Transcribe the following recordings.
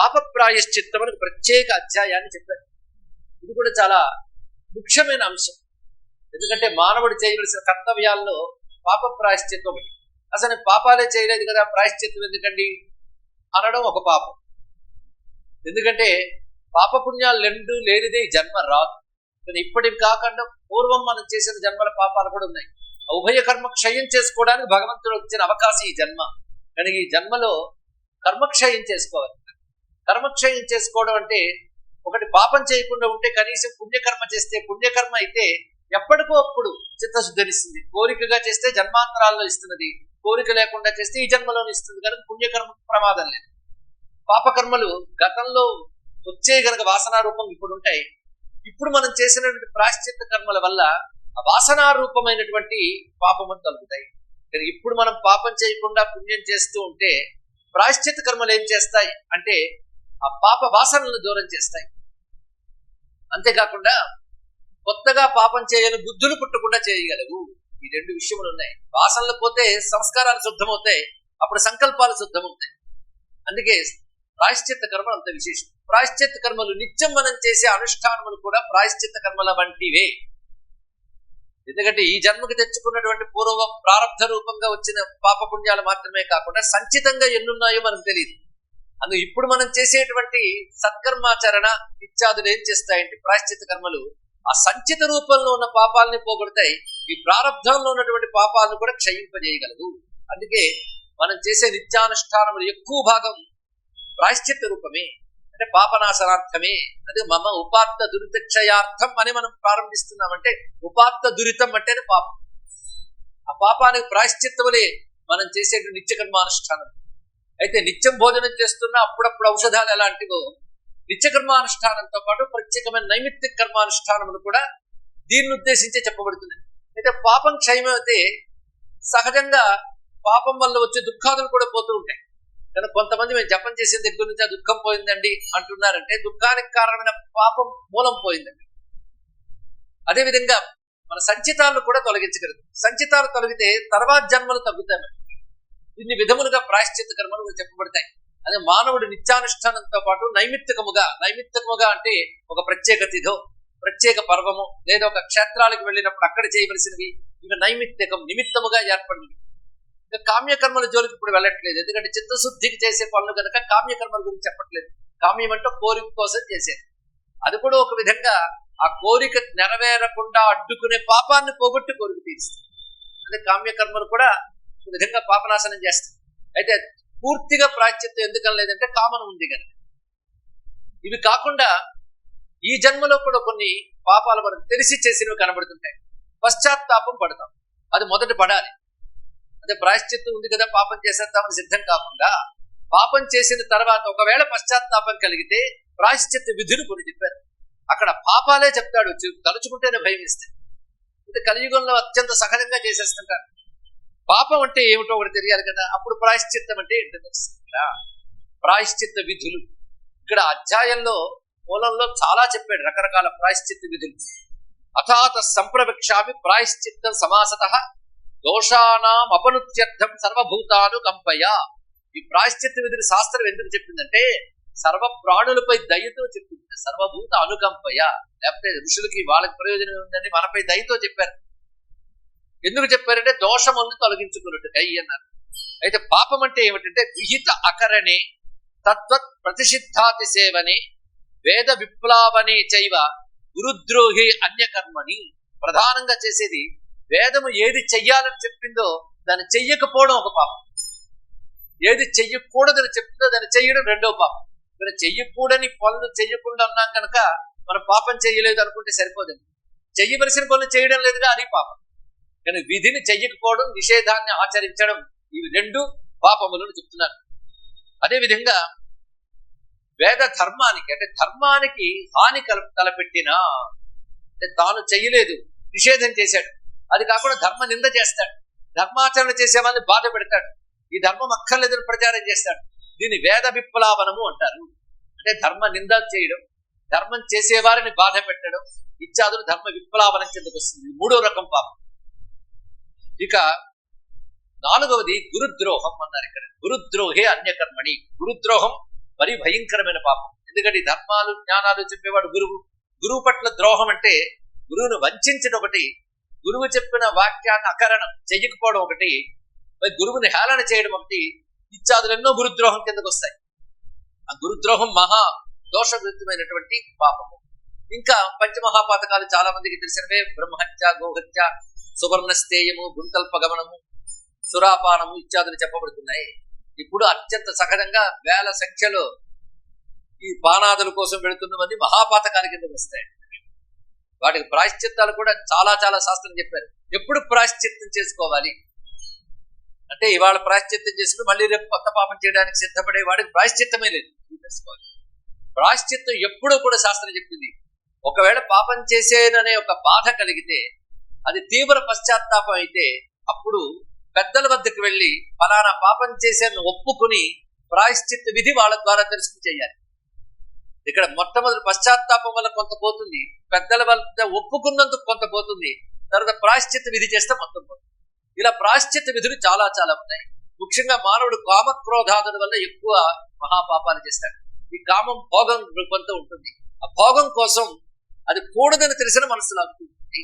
పాప ప్రాయశ్చిత్తం అని ప్రత్యేక అధ్యాయాన్ని చెప్పారు. ఇది కూడా చాలా ముఖ్యమైన అంశం. ఎందుకంటే మానవుడు చేయవలసిన కర్తవ్యాల్లో పాప ప్రాయశ్చిత్వం ఒకటి అసలు పాపాలే చేయలేదు కదా ప్రాయశ్చిత్వం ఎందుకండి? అనడం ఒక పాపం. ఎందుకంటే పాపపుణ్యాలు రెండు లేనిదే జన్మ రాదు. కానీ ఇప్పటికి కాకుండా పూర్వం మనం చేసిన జన్మల పాపాలు కూడా ఉన్నాయి. ఉభయ కర్మ క్షయం చేసుకోవడానికి భగవంతుడు వచ్చిన అవకాశం ఈ జన్మ. కానీ ఈ జన్మలో కర్మక్షయం చేసుకోవాలి. కర్మక్షయం చేసుకోవడం అంటే ఒకటి పాపం చేయకుండా ఉంటే కనీసం పుణ్యకర్మ చేస్తే పుణ్యకర్మ అయితే ఎప్పటికో అప్పుడు చిత్తశుద్ధరిస్తుంది కోరికగా చేస్తే జన్మాంతరాల్లో ఇస్తున్నది. కోరిక లేకుండా చేస్తే ఈ జన్మలోనే ఇస్తుంది కనుక పుణ్యకర్మ ప్రమాదం లేదు. పాపకర్మలు గతంలో వచ్చే గనక వాసనారూపం ఇప్పుడు ఉంటాయి. ఇప్పుడు మనం చేసినటువంటి ప్రాశ్చిత్త కర్మల వల్ల ఆ వాసనారూపమైనటువంటి పాపములు కలుగుతాయి కానీ ఇప్పుడు మనం పాపం చేయకుండా పుణ్యం చేస్తూ ఉంటే ప్రాశ్చిత్త కర్మలు ఏం చేస్తాయి? అంటే ఆ పాప వాసనలను దూరం చేస్తాయి. అంతేకాకుండా కొత్తగా పాపం చేయని బుద్ధులు పుట్టకుండా చేయగలవు. ఈ రెండు విషయములు ఉన్నాయి. వాసనలు పోతే సంస్కారాలు శుద్ధమవుతాయి. అప్పుడు సంకల్పాలు శుద్ధమవుతాయి. అందుకే ప్రాయశ్చిత్త కర్మలు అంత విశేషం. ప్రాయశ్చిత్త కర్మలు నిత్యం మనం చేసే అనుష్ఠానములు కూడా ప్రాయశ్చిత్త కర్మల వంటివే. ఎందుకంటే ఈ జన్మకి తెచ్చుకున్నటువంటి పూర్వ ప్రారంభ రూపంగా వచ్చిన పాపపుణ్యాలు మాత్రమే కాకుండా సంచితంగా ఎన్నున్నాయో మనకు తెలియదు అందు ఇప్పుడు మనం చేసేటువంటి సత్కర్మాచరణ ఇత్యాదులు ఏం చేస్తాయంటే ప్రాశ్చిత కర్మలు. ఆ సంచిత రూపంలో ఉన్న పాపాలని పోగొడతాయి. ఈ ప్రారంభంలో ఉన్నటువంటి పాపాలను కూడా క్షయింపజేయగలవు. అందుకే మనం చేసే నిత్యానుష్ఠానములు ఎక్కువ భాగం ప్రాయశ్చిత్త రూపమే అంటే పాపనాశనార్థమే. అదే మమ ఉపాత్త దురితక్షయార్థం అని మనం ప్రారంభిస్తున్నామంటే ఉపాత్త దురితం అంటేనే పాపం. ఆ పాపానికి ప్రాయశ్చిత్తములే మనం చేసే నిత్యకర్మానుష్ఠానం. అయితే నిత్యం భోజనం చేస్తున్న అప్పుడప్పుడు ఔషధాలు ఎలాంటివో నిత్య కర్మానుష్ఠానంతో పాటు ప్రత్యేకమైన నైమిత్తిక కర్మానుష్ఠానములు కూడా దీన్ని ఉద్దేశించే చెప్పబడుతుంది అయితే పాపం క్షయమైతే సహజంగా పాపం వల్ల వచ్చే దుఃఖాదులు కూడా పోతూ ఉంటాయి. కానీ కొంతమంది మేము జపం చేసిన దగ్గర నుంచి ఆ దుఃఖం పోయిందండి అంటున్నారంటే దుఃఖానికి కారణమైన పాపం మూలం పోయిందండి. అదేవిధంగా మన సంచితాలను కూడా తొలగించగలదు. సంచితాలు తొలగితే తర్వాత జన్మలు తగ్గుతాయి ఇన్ని విధములుగా ప్రాయశ్చిత్త కర్మలు చెప్పబడతాయి. అదే మానవుడు నిత్యానుష్ఠానంతో పాటు నైమిత్తికముగా నైమిత్తికముగా అంటే ఒక ప్రత్యేక తిథో ప్రత్యేక పర్వము లేదా ఒక క్షేత్రాలకు వెళ్ళినప్పుడు అక్కడ చేయవలసినవి ఇవి నైమిత్తికం నిమిత్తముగా ఏర్పడినవి. ఇంకా కామ్యకర్మల జోలికి ఇప్పుడు వెళ్ళట్లేదు. ఎందుకంటే చిత్తశుద్ధికి చేసే పనులు కనుక కామ్యకర్మల గురించి చెప్పట్లేదు. కామ్యం అంటే కోరిక కోసం చేసేది. అది కూడా ఒక విధంగా ఆ కోరిక నెరవేరకుండా అడ్డుకునే పాపాన్ని పోగొట్టి కోరిక తీరుస్తుంది. అదే కామ్యకర్మలు కూడా ఒక విధంగా పాపనాశనం చేస్తుంది. అయితే పూర్తిగా ప్రాచ్యత్వం ఎందుకని లేదంటే కామన్ ఉంది కనుక ఇవి కాకుండా ఈ జన్మలో కూడా కొన్ని పాపాలు మనం తెలిసి చేసినవి కనబడుతుంటాయి. పశ్చాత్తాపం పడతాం. అది మొదట పడాలి. అదే ప్రాయశ్చిత్తం ఉంది కదా పాపం చేసేద్దామని సిద్ధం కాకుండా పాపం చేసిన తర్వాత ఒకవేళ పశ్చాత్తాపం కలిగితే ప్రాయశ్చిత్త విధులు కొన్ని చెప్పారు. అక్కడ పాపాలే చెప్తాడు. తలుచుకుంటేనే భయం ఇస్తాయి ఇది కలియుగంలో అత్యంత సహజంగా చేసేస్తుంటారు. పాపం అంటే ఏమిటో ఒకటి తెలియాలి కదా. అప్పుడు ప్రాయశ్చిత్తం అంటే ఏంటో తెలుసు ప్రాయశ్చిత్త విధులు. ఇక్కడ అధ్యాయంలో మూలంలో చాలా చెప్పాడు రకరకాల ప్రాయశ్చిత్త విధులు. అథాత సంప్రవక్షామి ప్రాయశ్చిత్తం సమాసత దోషానాం అపనుత్యర్థం సర్వభూతాను కంపయ. ఈ ప్రాయశ్చిత్త విధులు శాస్త్రం ఎందుకు చెప్పిందంటే సర్వ ప్రాణులపై దయతో చెప్పింది. సర్వభూత అనుకంపయ. లేకపోతే ఋషులకి వాళ్ళకి ప్రయోజనం ఉందని మనపై దయతో చెప్పారు. ఎందుకు చెప్పారంటే దోషములను తొలగించుకున్నట్టుకై అన్నారు. అయితే పాపం అంటే ఏమిటంటే విహిత అకరణే తత్వత్ ప్రతిషిద్ధాతి సేవని వేద విప్లావనే చైవ గురుద్రోహి అన్యకర్మని ప్రధానంగా చేసేది వేదము ఏది చెయ్యాలని చెప్పిందో దాన్ని చెయ్యకపోవడం ఒక పాపం. ఏది చెయ్యకూడదని చెప్పిందో దాన్ని చెయ్యడం రెండో పాపం. మరి చెయ్యకూడని పనులు చెయ్యకుండా ఉన్నాం కనుక మనం పాపం చేయలేదు అనుకుంటే సరిపోదండి చెయ్యవలసిన పనులు చేయడం లేదుగా అది పాపం. కానీ విధిని చెయ్యకపోవడం నిషేధాన్ని ఆచరించడం ఇవి రెండు పాపములను చెప్తున్నారు. అదేవిధంగా వేద ధర్మానికి అంటే ధర్మానికి హాని కల తలపెట్టిన అంటే తాను చెయ్యలేదు నిషేధం చేశాడు. అది కాకుండా ధర్మ నింద చేస్తాడు. ధర్మాచరణ చేసే వాళ్ళని బాధ పెడతాడు. ఈ ధర్మం అక్కర్లేదని ప్రచారం చేస్తాడు. దీన్ని వేద విప్లవనము అంటారు. అంటే ధర్మ నింద చేయడం ధర్మం చేసేవారిని బాధ పెట్టడం ఇత్యాదులు ధర్మ విప్లావనం కిందకు వస్తుంది. మూడో రకం పాపం. ఇక నాలుగవది గురుద్రోహం అన్నారు ఇక్కడ. గురుద్రోహే అన్యకర్మణి. గురుద్రోహం మరీ భయంకరమైన పాపం. ఎందుకంటే ధర్మాలు జ్ఞానాలు చెప్పేవాడు గురువు. గురువు పట్ల ద్రోహం అంటే గురువును వంచడం ఒకటి గురువు చెప్పిన వాక్యాన్ని అకరణం చెయ్యకపోవడం ఒకటి మరి గురువుని హేళన చేయడం ఒకటి ఇత్యాదులు ఎన్నో గురుద్రోహం కిందకు వస్తాయి. ఆ గురుద్రోహం మహా దోషభరితమైనటువంటి పాపము. ఇంకా పంచమహాపాతకాలు చాలా మందికి తెలిసినవే. బ్రహ్మహత్య గోహత్య సువర్ణస్థేయము గుంతల్ప గమనము సురాపానము ఇత్యాదులు చెప్పబడుతున్నాయి. ఇప్పుడు అత్యంత సహజంగా వేల సంఖ్యలో ఈ పానాదుల కోసం వెళుతున్నవన్నీ మహాపాతకాల కింద వస్తాయి. వాటికి ప్రాశ్చిత్తాలు కూడా చాలా చాలా శాస్త్రం చెప్పారు. ఎప్పుడు ప్రాశ్చిత్తం చేసుకోవాలి? అంటే ఇవాళ ప్రాశ్చిత్తం చేసుకుని మళ్ళీ రేపు కొత్త పాపం చేయడానికి సిద్ధపడే వాడికి ప్రాశ్చిత్తమే లేదు. తెలుసుకోవాలి. ప్రాశ్చిత్తం ఎప్పుడూ కూడా శాస్త్రం చెప్పింది. ఒకవేళ పాపం చేసేననే ఒక బాధ కలిగితే అది తీవ్ర పశ్చాత్తాపం అయితే అప్పుడు పెద్దల వద్దకు వెళ్ళి ఫలానా పాపం చేశాను ఒప్పుకుని ప్రాయశ్చిత్త విధి వాళ్ళ ద్వారా తెలుసుకుని చేయాలి. ఇక్కడ మొట్టమొదటి పశ్చాత్తాపం వల్ల కొంత పోతుంది. పెద్దల వద్ద ఒప్పుకున్నందుకు కొంత పోతుంది. తర్వాత ప్రాశ్చిత్త విధి చేస్తే మొత్తం పోతుంది. ఇలా ప్రాశ్చిత్త విధులు చాలా చాలా ఉన్నాయి. ముఖ్యంగా మానవుడు కామక్రోధాదుల వల్ల ఎక్కువ మహాపాపాలు చేస్తాడు. ఈ కామం భోగం రూపంతో ఉంటుంది. ఆ భోగం కోసం అది కూడదని తెలిసిన మనసు లాగుతుంది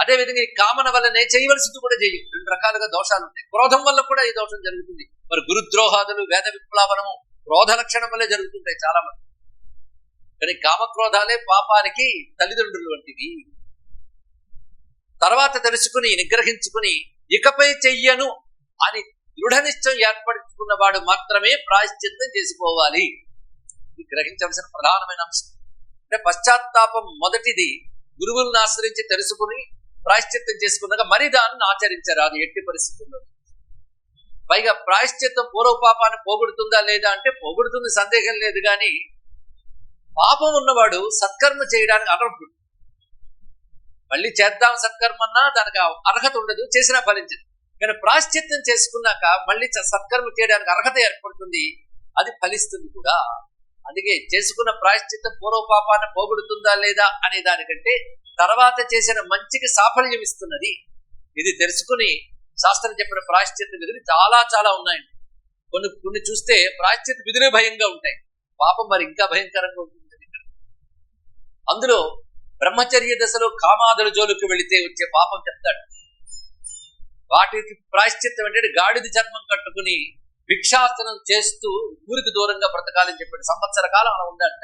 అదేవిధంగా ఈ కామన వల్లనే చేయవలసింది కూడా చేయు. రెండు రకాలుగా దోషాలు ఉంటాయి. క్రోధం వల్ల కూడా ఈ దోషం జరుగుతుంది. మరి గురుద్రోహాదులు వేద విప్లవనము క్రోధ లక్షణం వల్లే జరుగుతుంటాయి చాలా మంది కానీ కామక్రోధాలే పాపానికి తల్లిదండ్రులు వంటివి. తర్వాత తెలుసుకుని నిగ్రహించుకుని ఇకపై చెయ్యను అని దృఢ నిశ్చయం ఏర్పరచుకున్నవాడు మాత్రమే ప్రాయశ్చిత్తం చేసుకోవాలి. ఇది గ్రహించవలసిన ప్రధానమైన అంశం. అంటే పశ్చాత్తాపం మొదటిది. గురువులను ఆశ్రయించి తెలుసుకుని ప్రాయశ్చిత్తం చేసుకున్నాక మరి దానిని ఆచరించరాదు ఎట్టి పరిస్థితుల్లో పైగా ప్రాయశ్చిత్తం పూర్వపాపాన్ని పోగొడుతుందా లేదా అంటే పోగొడుతుంది సందేహం లేదు కానీ పాపం ఉన్నవాడు సత్కర్మ చేయడానికి అనర్హుడు మళ్ళీ చేద్దాం సత్కర్మ అన్నా దానికి అర్హత ఉండదు చేసినా ఫలించదు. కానీ ప్రాశ్చిత్యం చేసుకున్నాక మళ్ళీ సత్కర్మ చేయడానికి అర్హత ఏర్పడుతుంది అది ఫలిస్తుంది కూడా. అందుకే చేసుకున్న ప్రాయశ్చిత్తం పూర్వపాపాన్ని పోగొడుతుందా లేదా అనే దానికంటే తర్వాత చేసిన మంచికి సాఫల్యం ఇస్తున్నది. ఇది తెలుసుకుని శాస్త్రం చెప్పిన ప్రాశ్చిత్య విధులు చాలా చాలా ఉన్నాయండి. కొన్ని కొన్ని చూస్తే ప్రాశ్చిత్య విధులే భయంగా ఉంటాయి. పాపం మరి ఇంకా భయంకరంగా ఉంటుంది అందులో బ్రహ్మచర్య దశలో కామాదుల జోలుకు వెళితే వచ్చే పాపం చెప్తాడు. వాటికి ప్రాశ్చిత్యం ఏంటంటే గాడిద చర్మం కట్టుకుని భిక్షాసనం చేస్తూ ఊరికి దూరంగా బ్రతకాలని చెప్పాడు. సంవత్సర కాలం అలా ఉందంట.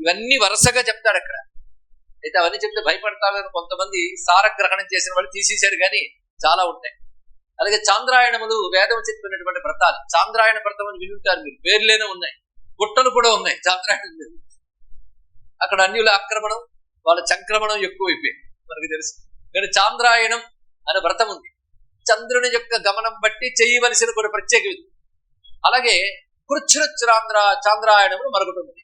ఇవన్నీ వరుసగా చెప్తాడు అక్కడ. అయితే అవన్నీ చెప్తే భయపడతామని కొంతమంది సారగ్రహణం చేసిన వాళ్ళు తీసేశారు కానీ చాలా ఉంటాయి. అలాగే చాంద్రాయణములు వేదం చెప్పినటువంటి వ్రతాలు. చాంద్రాయణ వ్రతం అని వినుంటారు మీరు. పేర్లేనే ఉన్నాయి. గుట్టలు కూడా ఉన్నాయి చాంద్రాయణం అక్కడ అన్యుల ఆక్రమణం వాళ్ళ సంక్రమణం ఎక్కువైపోయింది. మనకు తెలుసు. కానీ చాంద్రాయణం అనే వ్రతం ఉంది. చంద్రుని యొక్క గమనం బట్టి చేయవలసిన కొన్ని ప్రత్యేక అలాగే కృచ్ఛ్రచురాంధ్ర చాంద్రాయణములు మరొకటి ఉంది.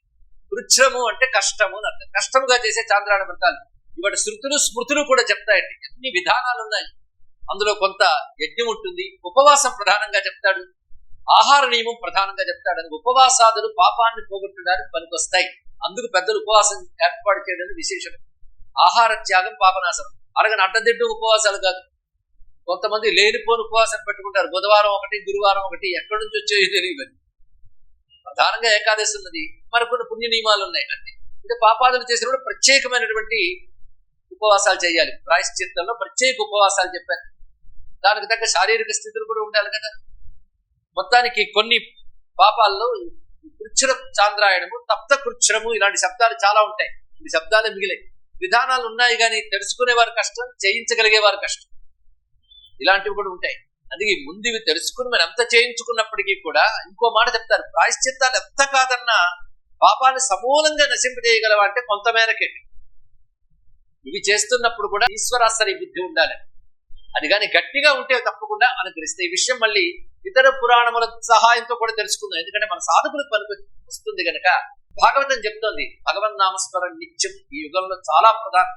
వృక్షము అంటే కష్టము అని అర్థం. కష్టముగా చేసే చాంద్రాయణ వ్రతాలు. ఇవాటి శృతులు స్మృతులు కూడా చెప్తాయండి ఎన్ని విధానాలు ఉన్నాయి. అందులో కొంత యజ్ఞం ఉంటుంది. ఉపవాసం ప్రధానంగా చెప్తాడు. ఆహార నియమం ప్రధానంగా చెప్తాడు. అని ఉపవాసాదులు పాపాన్ని పోగొట్టడానికి పనికొస్తాయి. అందుకు పెద్దలు ఉపవాసం ఏర్పాటు చేయడం విశేషం. ఆహార త్యాగం పాపనాశనం. అరగని అడ్డదిడ్డు ఉపవాసాలు కాదు. కొంతమంది లేనిపోని ఉపవాసం పెట్టుకుంటారు. బుధవారం ఒకటి గురువారం ఒకటి ఎక్కడి నుంచి వచ్చేది తెలియదు. ప్రధానంగా ఏకాదశి ఉన్నది. మరికొన్ని పుణ్య నియమాలు ఉన్నాయి అన్ని. అంటే పాపాదులు చేసినప్పుడు ప్రత్యేకమైనటువంటి ఉపవాసాలు చేయాలి. ప్రాయశ్చిత్తంలో ప్రత్యేక ఉపవాసాలు చెప్పారు. దానికి తగ్గ శారీరక స్థితులు కూడా ఉండాలి కదా. మొత్తానికి కొన్ని పాపాల్లో కృచ్చుర చాంద్రాయణము తప్త కృచ్చురము ఇలాంటి శబ్దాలు చాలా ఉంటాయి. ఈ శబ్దాలే మిగిలాయి. విధానాలు ఉన్నాయి కానీ తెలుసుకునేవారు కష్టం చేయించగలిగేవారు కష్టం. ఇలాంటివి కూడా ఉంటాయి. అందుకే ముందు ఇవి తెలుసుకుని మనం ఎంత చేయించుకున్నప్పటికీ కూడా ఇంకో మాట చెప్తారు ప్రాయశ్చిత్తాలు ఎంత కాదన్నా పాపాన్ని సమూలంగా నశింపజేయగలవా? అంటే కొంతమేరకే. ఇవి చేస్తున్నప్పుడు కూడా ఈశ్వరాశ్రయ బుద్ధి ఉండాలి. అది కానీ గట్టిగా ఉంటే తప్పకుండా అనుగ్రహిస్తే. ఈ విషయం మళ్ళీ ఇతర పురాణముల సహాయంతో కూడా తెలుసుకుందాం. ఎందుకంటే మన సాధకులకు పనికి వస్తుంది కనుక భాగవతం చెప్తోంది. భగవన్ నామస్మరణ నిత్యం ఈ యుగంలో చాలా ప్రధానం.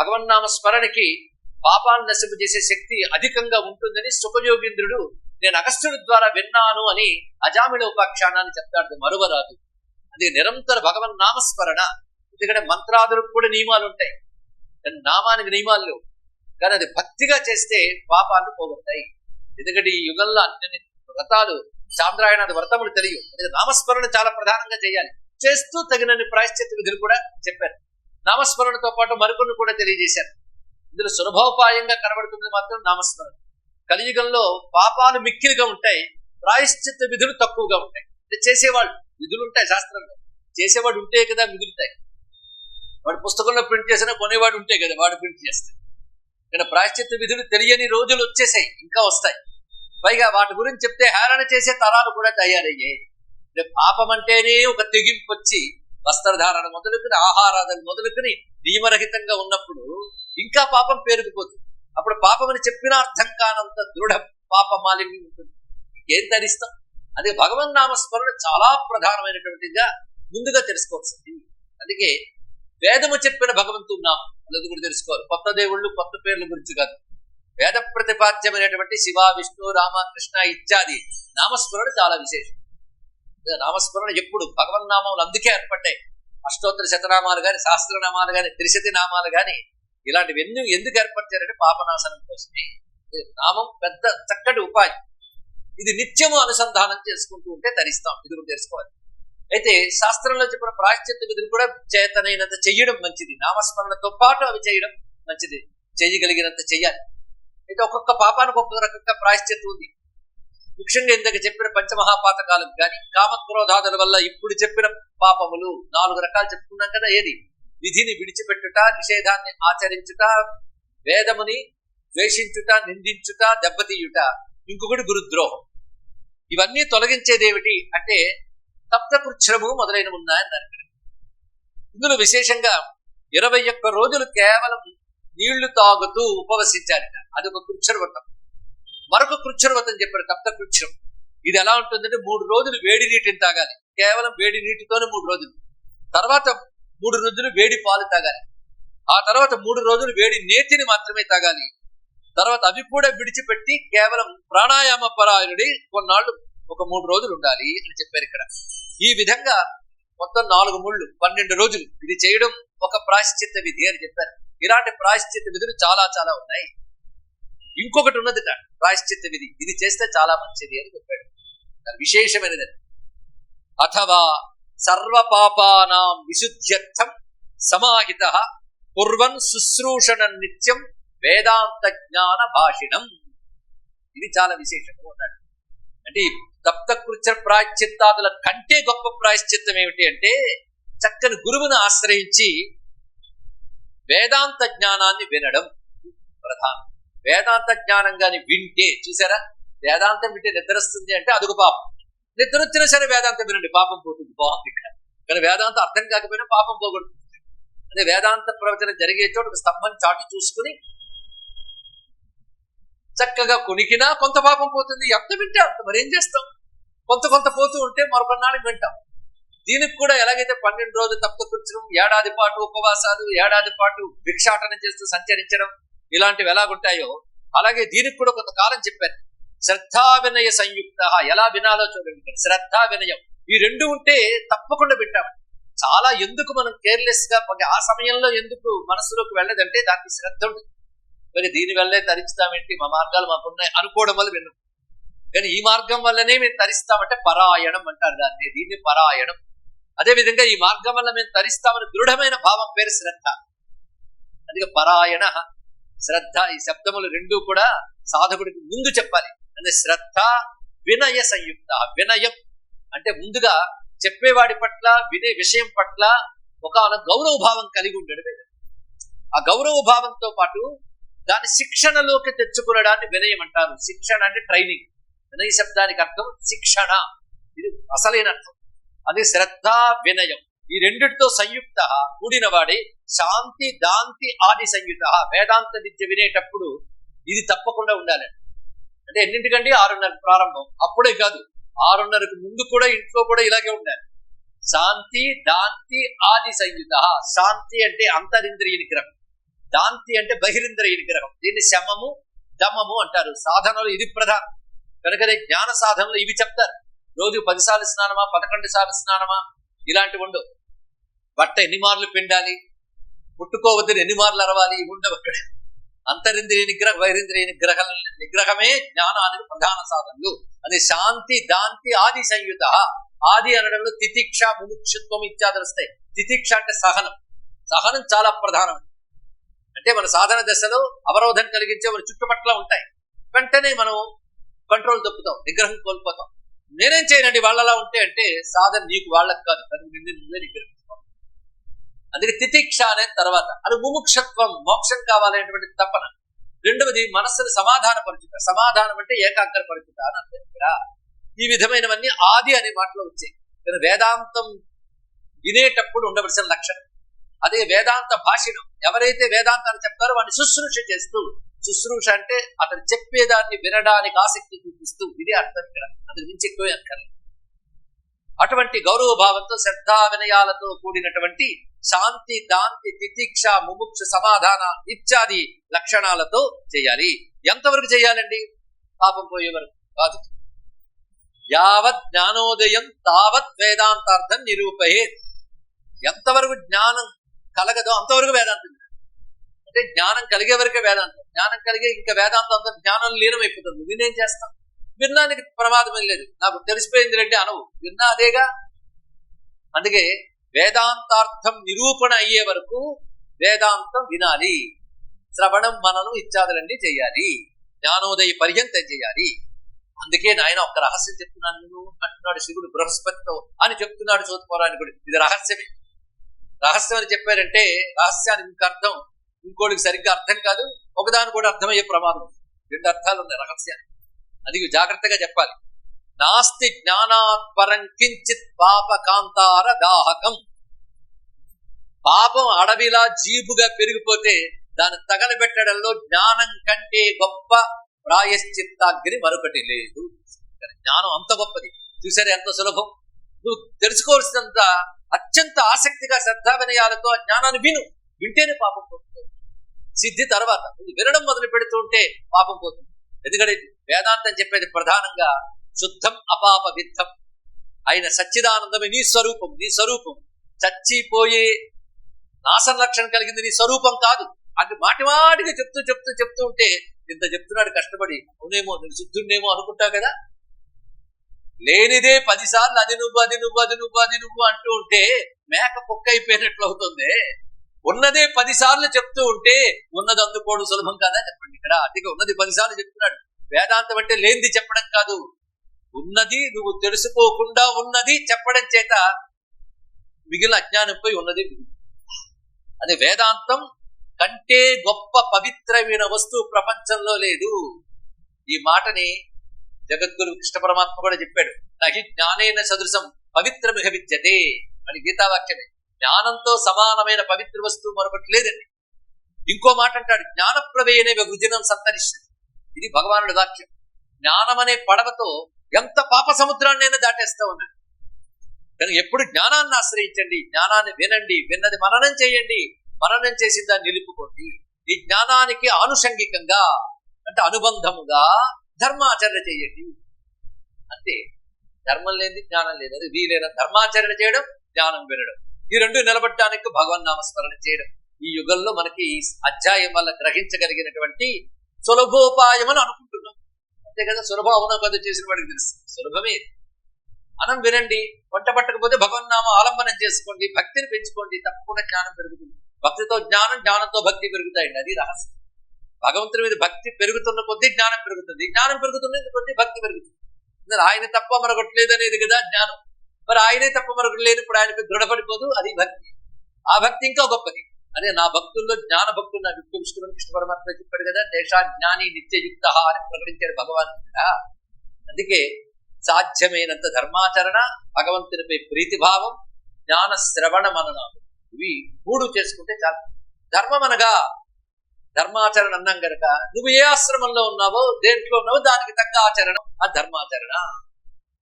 భగవన్ నామస్మరణకి పాపాన్ని నశింపు చేసే శక్తి అధికంగా ఉంటుందని సుఖయోగీంద్రుడు నేను అగస్త్యుడి ద్వారా విన్నాను అని అజామిళ ఉపాఖ్యానాన్ని చెప్తాడు మరువరాదు. అది నిరంతర భగవన్ నామస్మరణ. ఎందుకంటే మంత్రాదులకు కూడా నియమాలు ఉంటాయి. కానీ నామానికి నియమాలు లేవు. కానీ అది భక్తిగా చేస్తే పాపాలు పోగొడతాయి. ఎందుకంటే ఈ యుగంలో అన్ని వ్రతాలు చాంద్రాయణాది వ్రతములు తెలియవు. అందుకే నామస్మరణ చాలా ప్రధానంగా చేయాలి. చేస్తూ తగినన్ని ప్రాయశ్చిత్త విధులు కూడా చెప్పారు. నామస్మరణతో పాటు మరికొన్ని కూడా తెలియజేశారు. ఇందులో సులభోపాయంగా కనబడుతుంది మాత్రం నామస్మరణ. కలియుగంలో పాపాలు మిక్కిలిగా ఉంటాయి ప్రాయశ్చిత్త విధులు తక్కువగా ఉంటాయి. అంటే చేసేవాళ్ళు విధులు ఉంటాయి శాస్త్రంలో. చేసేవాడు ఉంటే కదా మిగులుతాయి. వాడు పుస్తకంలో ప్రింట్ చేసినా కొనేవాడు ఉంటే కదా వాడు ప్రింట్ చేస్తాడు. కానీ ప్రాయశ్చిత్త విధులు తెలియని రోజులు వచ్చేసాయి ఇంకా వస్తాయి. పైగా వాటి గురించి చెప్తే హేళన చేసే తరాలు కూడా తయారయ్యాయి. పాపం అంటేనే ఒక తెగింపు వచ్చి వస్త్రధారణ మొదలుకుని ఆహారాదన మొదలుకుని నియమరహితంగా ఉన్నప్పుడు ఇంకా పాపం పేరుకుపోతుంది. అప్పుడు పాపం అని చెప్పిన అర్థం కానంత దృఢ పాప మాలిన్యం ఉంటుంది. ఇంకేం ధరిస్తాం? అదే భగవన్ నామస్మరణ చాలా ప్రధానమైనటువంటిదిగా ముందుగా తెలుసుకోవాల్సింది. అందుకే వేదము చెప్పిన భగవంతుడు నామం అది కూడా తెలుసుకోవాలి. కొత్త దేవుళ్ళు కొత్త పేర్ల గురించి కాదు. వేద ప్రతిపాద్యమైనటువంటి శివ విష్ణు రామ కృష్ణ ఇత్యాది నామస్మరణ చాలా విశేషం. నామస్మరణ ఎప్పుడు? భగవన్ నామములు అందుకే ఏర్పడ్డాయి. అష్టోత్తర శతనామాలు గాని సహస్రనామాలు గాని త్రిశతి నామాలు గాని ఇలాంటివన్నీ ఎందుకు ఏర్పరిచారంటే పాపనాశనం కోసమే. నామం పెద్ద చక్కటి ఉపాయం ఇది నిత్యము అనుసంధానం చేసుకుంటూ ఉంటే ధరిస్తాం ఇది కూడా తెలుసుకోవాలి అయితే శాస్త్రంలో చెప్పిన ప్రాశ్చిత్య విధులు కూడా చేతనైనంత చెయ్యడం మంచిది. నామస్మరణతో పాటు అవి చేయడం మంచిది. చేయగలిగినంత చెయ్యాలి. అయితే ఒక్కొక్క పాపానికి ఒక్కొక్క రకంగా ప్రాశ్చిత్యం ఉంది. ముఖ్యంగా ఇందాక చెప్పిన పంచమహాపాతకాలకు కానీ కామక్రోధాదుల వల్ల ఇప్పుడు చెప్పిన పాపములు నాలుగు రకాలు చెప్పుకున్నాం కదా ఏది? విధిని విడిచిపెట్టుట నిషేధాన్ని ఆచరించుట వేదముని ద్వేషించుట నిందించుట దెబ్బతీయుట. ఇంకొకటి గురుద్రోహం. ఇవన్నీ తొలగించేదేమిటి అంటే తప్తకృచ్ఛ్రము మొదలైనవి ఉన్నాయన్నారు ఇక్కడ. ఇందులో విశేషంగా ఇరవై ఒక్క రోజులు కేవలం నీళ్ళు తాగుతూ ఉపవసించారట అది ఒక కృచ్ఛర్వతం మరొక కృచ్ఛర్వతం చెప్పారు తప్త కృచ్ఛ్రం ఇది ఎలా ఉంటుందంటే మూడు రోజులు వేడి నీటిని తాగాలి. కేవలం వేడి నీటితోనే మూడు రోజులు. తర్వాత మూడు రోజులు వేడి పాలు తాగాలి. ఆ తర్వాత మూడు రోజులు వేడి నేతిని మాత్రమే తాగాలి. తర్వాత అవి కూడా విడిచిపెట్టి కేవలం ప్రాణాయామ పరాయణుడి కొన్నాళ్ళు ఒక మూడు రోజులు ఉండాలి అని చెప్పారు ఇక్కడ. ఈ విధంగా మొత్తం నాలుగు ముళ్ళు పన్నెండు రోజులు ఇది చేయడం ఒక ప్రాశ్చిత్త విధి అని చెప్పారు. ఇలాంటి ప్రాశ్చిత్త విధులు చాలా చాలా ఉన్నాయి. ఇంకొకటి ఉన్నదిట ప్రాశ్చిత్త విధి. ఇది చేస్తే చాలా మంచిది అని చెప్పాడు. దాని విశేషమైనది అథవా సర్వ పాపానాం విశుద్ధ్యర్థం సమాహిత కుర్వన్ శుశ్రూషణ నిత్యం వేదాంత జ్ఞాన భాషిణం ఇది చాలా విశేషంగా ఉన్నాడు అంటే ఈ తప్త కృత్య ప్రాయశ్చిత్తాదుల కంటే గొప్ప ప్రాయశ్చిత్తం ఏమిటి అంటే చక్కని గురువును ఆశ్రయించి వేదాంత జ్ఞానాన్ని వినడం ప్రధానం. వేదాంత జ్ఞానం గాని వింటే చూసారా? వేదాంతం వింటే నిద్రస్తుంది అంటే అదొక పాపం. నిద్ర వచ్చినా సరే వేదాంతం వినండి పాపం పోతుంది బాగుంది ఇక్కడ. కానీ వేదాంతం అర్థం కాకపోయినా పాపం పోగొడుతుంది. అదే వేదాంత ప్రవచన జరిగే చోట ఒక స్తంభం చాటి చూసుకుని చక్కగా కొనికినా కొంత పాపం పోతుంది. ఎంత వింటే అంత మరి ఏం చేస్తాం? కొంత కొంత పోతూ ఉంటే మరొకనాళ్ళకి వింటాం. దీనికి కూడా ఎలాగైతే పన్నెండు రోజులు తప్ప కూర్చడం ఏడాది పాటు ఉపవాసాలు ఏడాది పాటు భిక్షాటన చేస్తూ సంచరించడం ఇలాంటివి ఎలాగుంటాయో అలాగే దీనికి కూడా కొంతకాలం చెప్పారు శ్రద్ధా వినయ సంయుక్త. ఎలా వినాలో చూడండి శ్రద్ధా వినయం ఈ రెండు ఉంటే తప్పకుండా వింటాం. చాలా ఎందుకు మనం కేర్లెస్గా ఆ సమయంలో ఎందుకు మనసులోకి వెళ్ళదంటే దానికి శ్రద్ధ ఉంటుంది. మరి దీని వల్లే తరిస్తామేంటి? మా మార్గాలు మాకున్నాయి అనుకోవడం వల్ల విన్నాం. కానీ ఈ మార్గం వల్లనే మేము తరిస్తామంటే పరాయణం అంటారు దాన్ని. దీన్ని పరాయణం. అదే విధంగా ఈ మార్గం వల్ల మేము తరిస్తామని దృఢమైన భావం పేరు శ్రద్ధ. అందుకే పరాయణ శ్రద్ధ ఈ శబ్దములు రెండూ కూడా సాధకుడికి ముందు చెప్పాలి. అంటే శ్రద్ధ వినయ సంయుక్త. వినయం అంటే ముందుగా చెప్పేవాడి పట్ల వినే విషయం పట్ల ఒక గౌరవ భావం కలిగి ఉండడమే. ఆ గౌరవ భావంతో పాటు దాని శిక్షణలోకి తెచ్చుకునడాన్ని వినయం అంటారు. శిక్షణ అంటే ట్రైనింగ్. వినయ శబ్దానికి అర్థం శిక్షణ. ఇది అసలైన అర్థం. అది శ్రద్ధ వినయం. ఈ రెండిటితో సంయుక్త కూడిన వాడే శాంతి దాంతి ఆది సంయుక్త. వేదాంత విద్య వినేటప్పుడు ఇది తప్పకుండా ఉండాలి. అంటే ఎన్నింటికంటే ఆరున్నర ప్రారంభం. అప్పుడే కాదు ఆరున్నరకు ముందు కూడా ఇంట్లో కూడా ఇలాగే ఉండాలి. శాంతి దాంతి ఆది సంయుత. శాంతి అంటే అంతరింద్రియ నిగ్రహం దాంతి అంటే బహిరింద్రియ నిగ్రహం దీన్ని శమము దమము అంటారు. సాధనలు ఇది ప్రధానం. కనుకనే జ్ఞాన సాధనలు ఇవి చెప్తారు. రోజు పదిసార్లు స్నానమా పదకొండు సార్లు స్నానమా ఇలాంటివి ఉండవు. బట్ట ఎన్ని మార్లు పిండాలి? ముట్టుకోవద్దని ఎన్ని మార్లు అరవాలి? ఇవి ఉండవు అక్కడ. అంతరింద్రియ నిగ్రహ వైరింద్రియ నిగ్రహ నిగ్రహమే జ్ఞానానికి ప్రధాన సాధనలు. అది శాంతి దాంతి ఆది సంయుత. ఆది అనడంలో తితిక్ష ముముక్షుత్వం ఇచ్చా వస్తాయి. తితిక్ష అంటే సహనం. సహనం చాలా ప్రధానం. అంటే మన సాధన దశలో అవరోధం కలిగించే మన చుట్టుపట్ల ఉంటాయి. వెంటనే మనం కంట్రోల్ తప్పుతాం నిగ్రహం కోల్పోతాం. నేనేం చేయనండి? వాళ్ళలా ఉంటే అంటే సాధన నీకు వాళ్ళకి కాదు. కానీ నిన్ను నువ్వే నిగ్రహం అందుకే తితిక్ష అనే తర్వాత అది ముముక్షత్వం మోక్షం కావాలనేటువంటి తపన. రెండవది మనస్సును సమాధానపరచుట. సమాధానం అంటే ఏకాగ్రపరచుట అని అర్థం ఇక్కడ. ఈ విధమైనవన్నీ ఆది అనే మాటలో వచ్చాయి. కానీ వేదాంతం వినేటప్పుడు ఉండవలసిన లక్షణం. అదే వేదాంత భాషణం. ఎవరైతే వేదాంతాన్ని చెప్తారో వాడిని శుశ్రూష చేస్తూ శుశ్రూష అంటే అతను చెప్పేదాన్ని వినడానికి ఆసక్తి చూపిస్తూ ఇది అర్థం ఇక్కడ. అది మించి ఎక్కువ అక్కర్లేదు అటువంటి గౌరవ భావంతో శ్రద్ధా వినయాలతో కూడినటువంటి శాంతి దాంతి తితిక్ష ముముక్ష సమాధాన ఇత్యాది లక్షణాలతో చేయాలి. ఎంతవరకు చేయాలండి? పాపం పోయే వరకు కాదు. యావత్ జ్ఞానోదయం తావత్ వేదాంతార్థం నిరూపయే ఎంతవరకు జ్ఞానం కలగదో అంతవరకు వేదాంతం. అంటే జ్ఞానం కలిగే వరకే వేదాంతం. జ్ఞానం కలిగే ఇంకా వేదాంతం అంతా జ్ఞానం లీనమైపోతుంది. నేనేం చేస్తాను విన్నానికి ప్రమాదం లేదు. నాకు తెలిసిపోయింది అంటే అనవు. విన్నా అదేగా? అందుకే వేదాంతార్థం నిరూపణ అయ్యే వరకు వేదాంతం వినాలి. శ్రవణం మననం ఇత్యాదులన్నీ చేయాలి. జ్ఞానోదయ పర్యంతం చేయాలి. అందుకే నాయన ఒక్క రహస్యం చెప్తున్నాను నేను. అంటున్నాడు శివుడు బృహస్పతితో అని చెప్తున్నాడు చోతుపౌరాణికుడు ఇది రహస్యమే. రహస్యం అని చెప్పారంటే రహస్యానికి ఇంక అర్థం. ఇంకోటికి సరిగ్గా అర్థం కాదు. ఒకదాని కూడా అర్థమయ్యే ప్రమాదం. రెండు అర్థాలు ఉన్నాయి రహస్యాన్ని అది జాగ్రత్తగా చెప్పాలి. నాస్తి జ్ఞానాత్పరం కించిత్ పాప కాంతార దాహకం. పాపం అడవిలా జీబుగా పెరిగిపోతే దాన్ని తగలబెట్టడంలో జ్ఞానం కంటే గొప్ప ప్రాయశ్చిత్తాగ్ని మరొకటి లేదు. జ్ఞానం అంత గొప్పది. చూసారు ఎంత సులభం? నువ్వు తెలుసుకోవాల్సినంత అత్యంత ఆసక్తిగా శ్రద్ధా వినయాలతో ఆ జ్ఞానాన్ని విను. వింటేనే పాపం పోతుంది. సిద్ధి తర్వాత. నువ్వు వినడం మొదలు పెడుతుంటే పాపం పోతుంది. ఎందుకంటే వేదాంతం చెప్పేది ప్రధానంగా శుద్ధం అపాప విద్ధం. ఆయన సచ్చిదానందమే నీ స్వరూపం నీ స్వరూపం. చచ్చిపోయే నాశన లక్షణం కలిగింది నీ స్వరూపం కాదు. అది మాటి మాటిగా చెప్తూ చెప్తూ చెప్తూ ఉంటే ఇంత చెప్తున్నాడు కష్టపడి అవునేమో నేను శుద్ధుడినేమో అనుకుంటావు కదా? లేనిదే పదిసార్లు అది నువ్వు అది నువ్వు అది నువ్వు అది నువ్వు అంటూ ఉంటే మేక కుక్క అయిపోయినట్లు అవుతుంది. ఉన్నదే పదిసార్లు చెప్తూ ఉంటే ఉన్నది అందుకోవడం సులభం కాదా చెప్పండి. ఇక్కడ అందుకే ఉన్నది పదిసార్లు చెప్తున్నాడు. వేదాంతం అంటే లేనిది చెప్పడం కాదు. ఉన్నది నువ్వు తెలుసుకోకుండా ఉన్నది చెప్పడం చేత మిగిలిన అజ్ఞానంపై ఉన్నది అది వేదాంతం కంటే గొప్ప పవిత్రమైన వస్తువు ప్రపంచంలో లేదు. ఈ మాటని జగద్గురు కృష్ణ పరమాత్మ కూడా చెప్పాడు. నహి జ్ఞానేన సదృశం పవిత్రమిహ విద్యతే అని గీతావాక్యమే. జ్ఞానంతో సమానమైన పవిత్ర వస్తువు మరొకటి లేదండి. ఇంకో మాట అంటాడు జ్ఞానప్రవేయనే వృజినం సంతరిస్తుంది ఇది భగవానుడి వాక్యం. జ్ఞానం అనే పడవతో ఎంత పాప సముద్రాన్నైనా దాటేస్తా ఉన్నాడు. కానీ ఎప్పుడు జ్ఞానాన్ని ఆశ్రయించండి జ్ఞానాన్ని వినండి విన్నది మననం చేయండి మననం చేసిన దాన్ని నిలుపుకోండి. ఈ జ్ఞానానికి ఆనుషంగికంగా అంటే అనుబంధముగా ధర్మాచరణ చేయండి. అంతే. ధర్మం లేని జ్ఞానం లేదు. అది వీలైన ధర్మాచరణ చేయడం జ్ఞానం వినడం. ఈ రెండు నిలబడటానికి భగవన్ నామస్మరణ చేయడం. ఈ యుగంలో మనకి అధ్యాయం వల్ల గ్రహించగలిగినటువంటి సులభోపాయం అని అనుకుంటున్నాం. అంతే కదా సులభ అవునా చేసిన వాడికి తెలుసు. సులభమే. మనం వినండి వంట పట్టకపోతే భగవన్నామ ఆలంబనం చేసుకోండి భక్తిని పెంచుకోండి తప్పకుండా జ్ఞానం పెరుగుతుంది. భక్తితో జ్ఞానం జ్ఞానంతో భక్తి పెరుగుతాయండి అది రహస్యం. భగవంతుని మీద భక్తి పెరుగుతున్న కొద్దీ జ్ఞానం పెరుగుతుంది. జ్ఞానం పెరుగుతున్న కొద్దీ భక్తి పెరుగుతుంది. ఆయన తప్ప మరొకటి లేదనేది కదా జ్ఞానం. మరి ఆయనే తప్ప మరొకటి లేనప్పుడు ఆయనకు దృఢపడిపోదు. అది భక్తి. ఆ భక్తి ఇంకా గొప్పది. అదే నా భక్తుల్లో జ్ఞాన భక్తులు నా యుక్త విష్ణువుని కృష్ణ పరమాత్మ చెప్పాడు కదా. దేశా జ్ఞాని నిత్యయుక్త అని ప్రకటించాడు భగవాన్ అందుకే సాధ్యమైనంత ధర్మాచరణ భగవంతునిపై ప్రీతిభావం జ్ఞాన శ్రవణ మననాలు. ఇవి మూడు చేసుకుంటే చాలు. ధర్మం అనగా ధర్మాచరణ అన్నాం గనక నువ్వు ఏ ఆశ్రమంలో ఉన్నావో దేంట్లో ఉన్నావో దానికి తగ్గ ఆచరణ ఆ ధర్మాచరణ.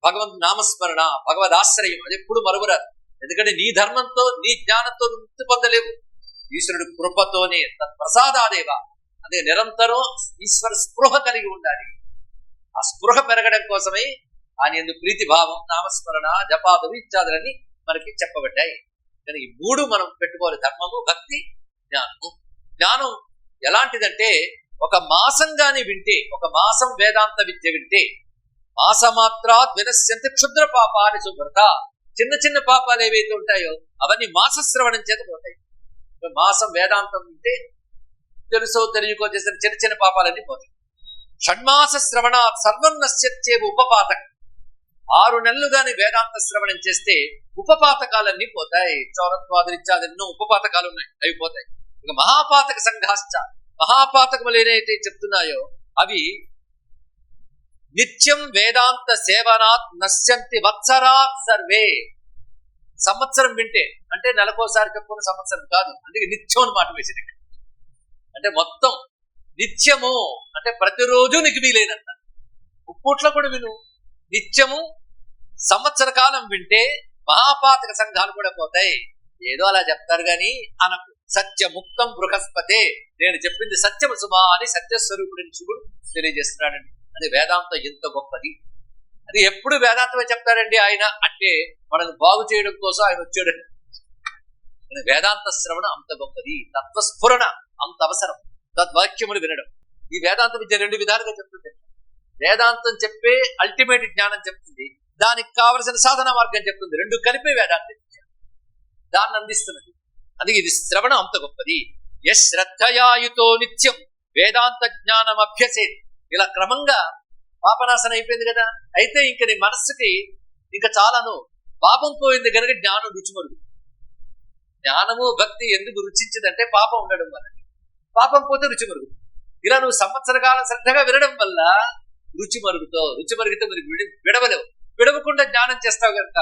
భగవంతు నామస్మరణ భగవద్ ఆశ్రయం అది ఎప్పుడు మరుగురాదు ఎందుకంటే నీ ధర్మంతో నీ జ్ఞానంతో ముక్తి పొందలేవు. ఈశ్వరుడు కృపతోనే తత్ప్రసాదాదేవ అదే నిరంతరం ఈశ్వర స్పృహ కలిగి ఉండాలి. ఆ స్పృహ పెరగడం కోసమే ఆయన ఎందు ప్రీతి భావం నామస్మరణ జపాదులు ఇత్యాదులని మనకి చెప్పబడ్డాయి. కానీ ఈ మూడు మనం పెట్టుకోవాలి. ధర్మము భక్తి జ్ఞానము. జ్ఞానం ఎలాంటిదంటే ఒక మాసంగాని వింటే ఒక మాసం వేదాంత విద్య వింటే మాసమాత్రా వినశ్యంత క్షుద్ర పాపాని శుభ్రత చిన్న చిన్న పాపాలు ఏవైతే ఉంటాయో అవన్నీ మాసశ్రవణం చేత పోతాయి. మాసం వేదాంతం ఉంటే తెలుసో తెలియకో చేసిన చిన్న చిన్న పాపాలన్నీ పోతాయి. షణ్మాస శ్రవణ సర్వం నశ్యత్యే ఉపపాతకం. ఆరు నెలలు గాని వేదాంత శ్రవణం చేస్తే ఉపపాతకాలన్నీ పోతాయి. చౌరత్వాదులు ఇత్యాది ఎన్నో ఉపపాతకాలు ఉన్నాయి. అవి పోతాయి. ఇక మహాపాతక సంఘాశ్చ. మహాపాతకములు ఏదైతే చెప్తున్నాయో అవి నిత్యం వేదాంత సేవనాత్ నశ్యంతి వత్సరాత్ సర్వే. సంవత్సరం వింటే అంటే నెలకోసారి చెప్పుకున్న సంవత్సరం కాదు అందుకే నిత్యం అని మాట వేసిన అంటే మొత్తం నిత్యము అంటే ప్రతిరోజు నీకు వీలైనంత. ఉప్పూట్ల కూడా విను నిత్యము సంవత్సర కాలం వింటే మహాపాతక సంఘాలు కూడా పోతాయి. ఏదో అలా చెప్తారు గాని అనకు. సత్యముక్తం బృహస్పతే. నేను చెప్పింది సత్యము సుమా అని సత్యస్వరూపుడిని శివుడు తెలియజేస్తున్నాడండి. అది వేదాంతం ఎంత గొప్పది? అది ఎప్పుడు వేదాంతమే చెప్తాడండి ఆయన? అంటే మనల్ని బాగు చేయడం కోసం ఆయన వచ్చాడు. వేదాంత శ్రవణ అంత గొప్పది. తత్వస్ఫురణ అంత అవసరం. తద్వాక్యములు వినడం. ఈ వేదాంత విద్య రెండు విధాలుగా చెప్తుంది వేదాంతం చెప్పే అల్టిమేట్ జ్ఞానం చెప్తుంది. దానికి కావలసిన సాధన మార్గం చెప్తుంది. రెండు కలిపే వేదాంత విద్య. దాన్ని అందిస్తున్నది. అందుకే ఇది శ్రవణం అంత గొప్పది. యశ్రద్ధయాయుతో శ్రద్ధయాయుతో నిత్యం వేదాంత జ్ఞానం అభ్యసేది. ఇలా క్రమంగా పాపనాశనం అయిపోయింది కదా. అయితే ఇంక నీ మనస్సుకి ఇంకా చాలాను పాపం పోయింది కనుక జ్ఞానం రుచిమరుగు. జ్ఞానము భక్తి ఎందుకు రుచించదంటే పాపం ఉండడం వల్ల. పాపం పోతే రుచిమరుగు. ఇలా నువ్వు సంవత్సర కాలం శ్రద్ధగా వినడం వల్ల రుచి మరుగుతో రుచి మరిగితే మరి విడి విడవలేవు. విడవకుండా జ్ఞానం చేస్తావు కనుక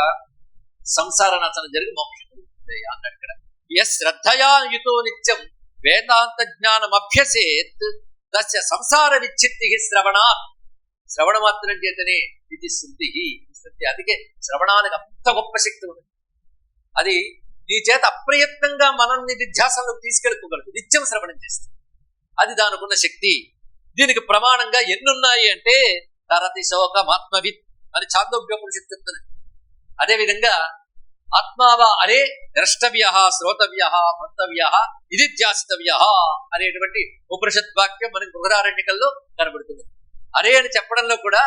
సంసార నాశనం జరిగి మోక్షం కలుగుతుంది అన్నాడు ఇక్కడ. ఎస్ శ్రద్ధయా యుతో నిత్యం వేదాంత జ్ఞానం అభ్యసేత్ దశ సంసార విచ్ఛిత్తి శ్రవణ. శ్రవణ మాత్రం చేతనే ఇది శుద్ధి. శుద్ధి అందుకే శ్రవణానికి అంత గొప్ప శక్తి ఉంది. అది నీ చేత అప్రయత్నంగా మనల్ని నిధ్యాసంలోకి తీసుకెళ్ళుకోగలదు నిత్యం శ్రవణం చేస్తుంది. అది దానికున్న శక్తి. దీనికి ప్రమాణంగా ఎన్నున్నాయి అంటే తరతి శోకమాత్మవిత్ అని చాందోగ్యోపనిషత్తు చెప్తున్నది. అదేవిధంగా ఆత్మావ? అరే ద్రష్టవ్య శ్రోతవ్య మంతవ్య ఇది ధ్యాసితవ్య అనేటువంటి ఉపనిషత్ వాక్యం మనకి గృహరారణ్యకల్లో కనబడుతుంది. అరే అని చెప్పడంలో కూడా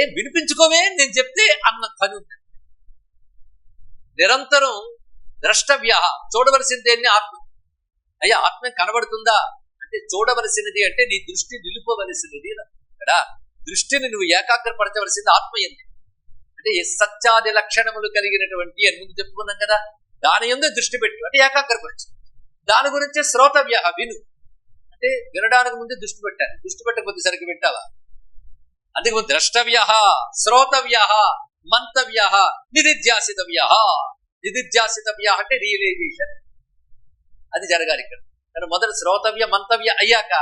ఏ వినిపించుకోవే నేను చెప్తే అన్న పని ఉంది నిరంతరం ద్రష్టవ్య చూడవలసిందేన్ని ఆత్మ. అయ్యా ఆత్మ కనబడుతుందా? అంటే చూడవలసినది అంటే నీ దృష్టి నిలుపవలసినది కదా. దృష్టిని నువ్వు ఏకాగ్రపరచవలసింది ఆత్మ ఎందు అంటే ఈ సత్యాది లక్షణములు కలిగినటువంటి అని ముందు చెప్పుకున్నాం కదా. దాని ఎందు దృష్టి పెట్టు. అంటే ఏకాగ్రపరచు దాని గురించి శ్రోతవ్య విను అంటే వినడానికి ముందు దృష్టి పెట్టాలి. దృష్టి పెట్టకపోతే సరిగ్గా పెట్టావా అందుకు ద్రష్టవ్య శ్రోతవ్య మంతవ్య నిధిధ్యాసితవ్య. నిధిధ్యాసితవ్య అంటే రియలైజేషన్ అది జరగాలి ఇక్కడ. కానీ మొదట శ్రోతవ్య మంతవ్య అయ్యాక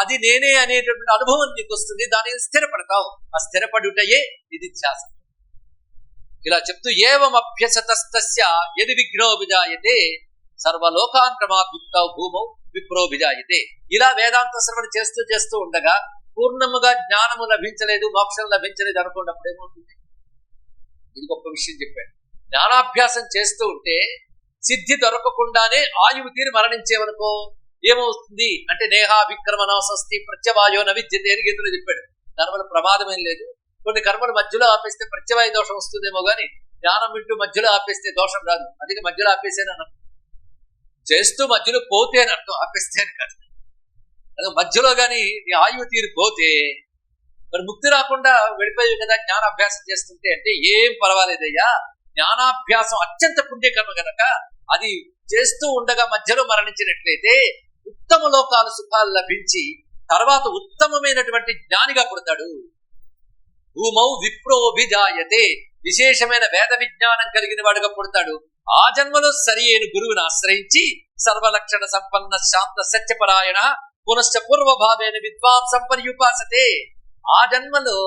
అది నేనే అనేటటువంటి అనుభవం నీకు వస్తుంది దాని స్థిరపడతావు. ఆ స్థిరపడుటయే నిధిధ్యాస ఇలా చెప్తూ ఏవం అభ్యసతస్తస్య ఎది విఘ్నో విజాయతే సర్వలోకాంక్రమాద్యుక్త భూమౌ విప్రో విజాయతే. ఇలా వేదాంత శ్రవణ చేస్తూ చేస్తూ ఉండగా పూర్ణముగా జ్ఞానము లభించలేదు మోక్షం లభించలేదు అనుకున్నప్పుడు ఏమవుతుంది? ఇది గొప్ప విషయం చెప్పాడు. జ్ఞానాభ్యాసం చేస్తూ ఉంటే సిద్ధి దొరకకుండానే ఆయువు తీరి మరణించేవనుకో ఏమవుతుంది? అంటే నేహా విక్రమణ స్వస్తి ప్రత్యవాయో నవిద్యతే అని గీతలో చెప్పాడు. దానివల్ల ప్రమాదం ఏం లేదు. కొన్ని కర్మలు మధ్యలో ఆపేస్తే ప్రత్యవాయ దోషం వస్తుందేమో కానీ జ్ఞానం వింటూ మధ్యలో ఆపేస్తే దోషం రాదు. అందుకే మధ్యలో ఆపేసేని చేస్తూ మధ్యలో పోతే అని అర్థం. ఆపేస్తే అని కాదు. అది మధ్యలో కానీ నీ ఆయువు తీరు పోతే మరి ముక్తి రాకుండా వెళ్ళిపోయి కదా జ్ఞానాభ్యాసం చేస్తుంటే అంటే ఏం పర్వాలేదయ్యా. జ్ఞానాభ్యాసం అత్యంత పుణ్యకర్మ కనుక అది చేస్తూ ఉండగా మధ్యలో మరణించినట్లయితే ఉత్తమ లోకాలు సుఖాలు లభించి తర్వాత ఉత్తమమైనటువంటి జ్ఞానిగా పుడతాడు. భూమౌ విప్రోభిజాయతే విశేషమైన వేద విజ్ఞానం కలిగిన వాడుగా పుడతాడు. ఆ జన్మలో సరి అయిన గురువును ఆశ్రయించి సర్వలక్షణ సంపన్న శాంత సత్యపరాయణ పునశ్చ పూర్వభావేన విద్వాన్ సంపర్యుపాసతే. ఆ జన్మలో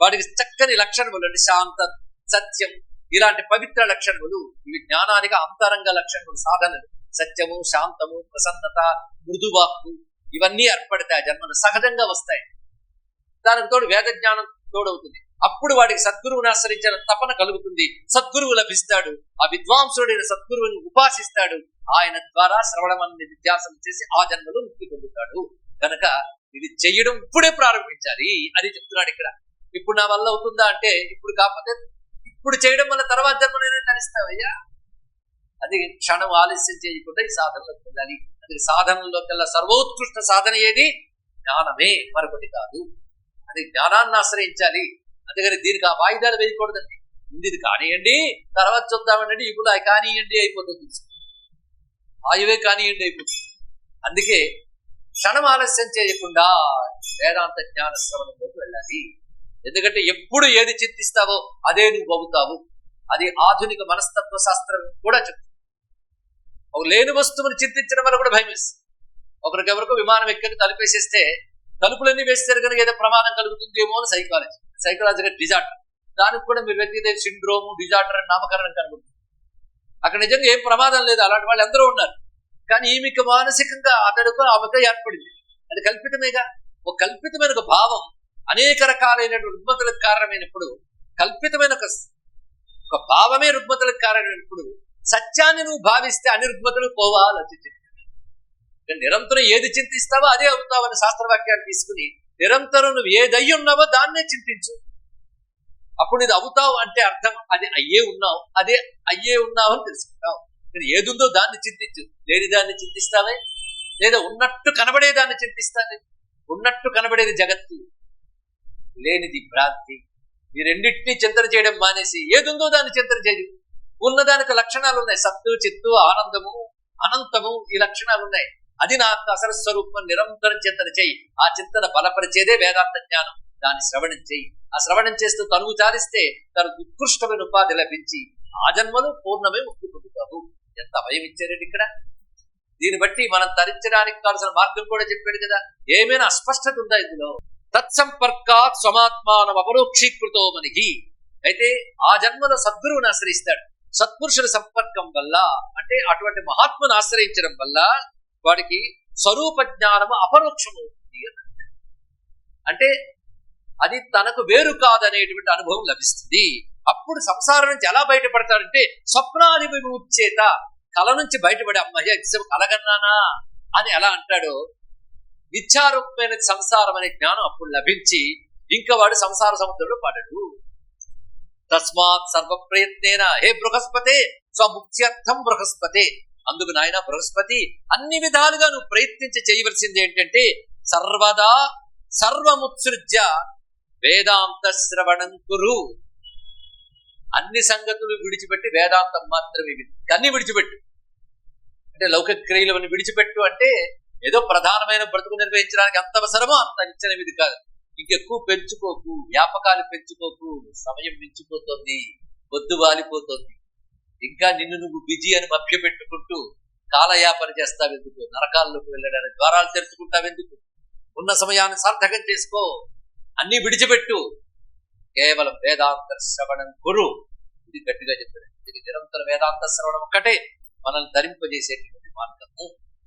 వాడికి చక్కని లక్షణములు అంటే శాంత సత్యం ఇలాంటి పవిత్ర లక్షణములు ఇవి జ్ఞానానికి అంతరంగ లక్షణములు సాధనలు. సత్యము శాంతము ప్రసన్నత మృదువాక్కు ఇవన్నీ ఏర్పడతాయి ఆ జన్మలు సహజంగా వస్తాయి. దానికి తోడు వేద జ్ఞానం తోడవుతుంది. అప్పుడు వాడికి సద్గురువుని ఆశ్రయించిన తపన కలుగుతుంది. సద్గురువు లభిస్తాడు. ఆ విద్వాంసుడైన సద్గురువుని ఉపాసిస్తాడు. ఆయన ద్వారా శ్రవణం అనే విద్యాసం చేసి ఆ జన్మలో ముక్తి పొందుతాడు. కనుక ఇది చెయ్యడం ఇప్పుడే ప్రారంభించాలి అని చెప్తున్నాడు ఇక్కడ. ఇప్పుడు నా వల్ల అవుతుందా అంటే ఇప్పుడు కాకపోతే ఇప్పుడు చేయడం వల్ల తర్వాత జన్మలోనే తరిస్తావయ్యా? అది క్షణం ఆలస్యం చేయకుండా ఈ సాధనలోకి వెళ్ళాలి. అది సాధనలో కల్లా సర్వోత్కృష్ట సాధన ఏది? జ్ఞానమే. మరొకటి కాదు. అది జ్ఞానాన్ని ఆశ్రయించాలి. అందుకని దీనికి ఆ వాయిదాలు వేయకూడదండి. ముందు ఇది కానివ్వండి తర్వాత చూద్దామంటే ఇప్పుడు అవి కానివ్వండి అయిపోతుంది. ఆయువే కానివ్వండి అయిపోతుంది. అందుకే క్షణం ఆలస్యం చేయకుండా వేదాంత జ్ఞాన శ్రవణంలోకి వెళ్ళాలి. ఎందుకంటే ఎప్పుడు ఏది చింతిస్తావో అదే నువ్వు అవుతావు. అది ఆధునిక మనస్తత్వ శాస్త్రం కూడా చెప్తుంది. ఒక లేని వస్తువుని చింతించడం వల్ల కూడా భయం వేస్తుంది ఒకరికెవరికో విమానం ఎక్కడికి తలుపేసేస్తే తలుపులన్నీ వేస్తారు కనుక ఏదో ప్రమాదం కలుగుతుందేమో అని సైకాలజీ సైకలాజికల్ డిజార్డర్ దానికి కూడా మీరు వ్యక్తిగత సిండ్రోము డిజార్డర్ అని నామకరణం కనుగొంటుంది అక్కడ నిజంగా ఏం ప్రమాదం లేదు. అలాంటి వాళ్ళు అందరూ ఉన్నారు. కానీ ఈమెకి మానసికంగా అతడితో ఆమెకు ఏర్పడింది. అది కల్పితమేగా? ఒక కల్పితమైన ఒక భావం. అనేక రకాలైనటువంటి రుగ్మతలకు కారణమైనప్పుడు కల్పితమైన ఒక ఒక భావమే రుగ్మతలకు కారణమైనప్పుడు సత్యాన్ని నువ్వు భావిస్తే అన్ని రుగ్మతలు పోవాలి అది నిరంతరం ఏది చింతిస్తావో అదే అవుతావని శాస్త్రవాక్యాన్ని తీసుకుని నిరంతరం నువ్వు ఏదై ఉన్నావో దాన్నే చింతించు. అప్పుడు ఇది అవుతావు అంటే అర్థం అది అయ్యే ఉన్నావు అదే అయ్యే ఉన్నావు అని తెలుసుకుంటావు. నేను ఏదుందో దాన్ని చింతించు. లేని దాన్ని చింతిస్తావే? లేదా ఉన్నట్టు కనబడే దాన్ని చింతిస్తావే? ఉన్నట్టు కనబడేది జగత్తు. లేనిది భ్రాంతి. ఈ రెండింటినీ చింతన చేయడం మానేసి ఏదుందో దాన్ని చింతన చేయదు ఉన్నదానికి లక్షణాలు ఉన్నాయి సత్తు చిత్తు ఆనందము అనంతము ఈ లక్షణాలు ఉన్నాయి అది నాకు అసలు స్వరూపం నిరంతరం చింతన చేయి. ఆ చింతన బలపరిచేదే వేదాంత జ్ఞానం. దాన్ని శ్రవణం చేయి. ఆ శ్రవణం చేస్తూ తనువు చాలిస్తే తన ఉత్కృష్టమైన ఉపాధి లభించి ఆ జన్మలో పూర్ణమే ముక్తి పొందుతావు ఎంత భయం ఇచ్చారండి ఇక్కడ? దీన్ని బట్టి మనం తరించడానికి కావాల్సిన మార్గం కూడా చెప్పాడు కదా. ఏమైనా అస్పష్టత ఉందా ఇందులో? తత్సంపర్కాత్ స్వమాత్మానం అపరోక్షీకృతో మనకి అయితే ఆ జన్మలో సద్గురువుని ఆశ్రయిస్తాడు. సత్పురుషుల సంపర్కం వల్ల అంటే అటువంటి మహాత్మను ఆశ్రయించడం వల్ల వాడికి స్వరూప జ్ఞానము అపరోక్షము అవుతుంది అంటే అది తనకు వేరు కాదనేటువంటి అనుభవం లభిస్తుంది. అప్పుడు సంసారం నుంచి ఎలా బయటపడతాడంటే స్వప్నాది విముచ్చేత కళ నుంచి బయటపడే అమ్మయ్య ఇదిశం కలగన్నానా అని ఎలా అంటాడో మిథ్యారూపమైన సంసారం అనే జ్ఞానం అప్పుడు లభించి ఇంకా వాడు సంసార సముద్రంలో పడడు. తస్మాత్ సర్వ ప్రయత్నేన హే బృహస్పతే స్వముఖ్యర్థం బృహస్పతే అందుకు నాయన బృహస్పతి అన్ని విధాలుగా నువ్వు ప్రయత్నించి చేయవలసింది ఏంటంటే సర్వదా సర్వముత్సృజ్య వేదాంత శ్రవణం కురు అన్ని సంగతులు విడిచిపెట్టి వేదాంతం మాత్రమే అన్ని విడిచిపెట్టు. అంటే లౌకిక క్రియలను విడిచిపెట్టు అంటే ఏదో ప్రధానమైన బ్రతుకు నిర్వహించడానికి ఎంత అవసరమో అంత నిచ్చనిది కాదు. ఇంకెక్కువ పెంచుకోకు వ్యాపకాలు పెంచుకోకు సమయం మించిపోతుంది వద్దు వాలిపోతుంది. ఇంకా నిన్ను నువ్వు బిజీ అని మభ్య పెట్టుకుంటూ కాలయాపన చేస్తావెందుకు? నరకాల్లోకి వెళ్ళడానికి ద్వారాలు తెరుచుకుంటావెందుకు? ఉన్న సమయాన్ని సార్థకం చేసుకో. అన్నీ విడిచిపెట్టు. కేవలం వేదాంత శ్రవణం గురు ఇది గట్టిగా చెప్పాడు ఇది నిరంతర వేదాంత శ్రవణం ఒక్కటే. మనల్ని ధరింపజేసేటువంటి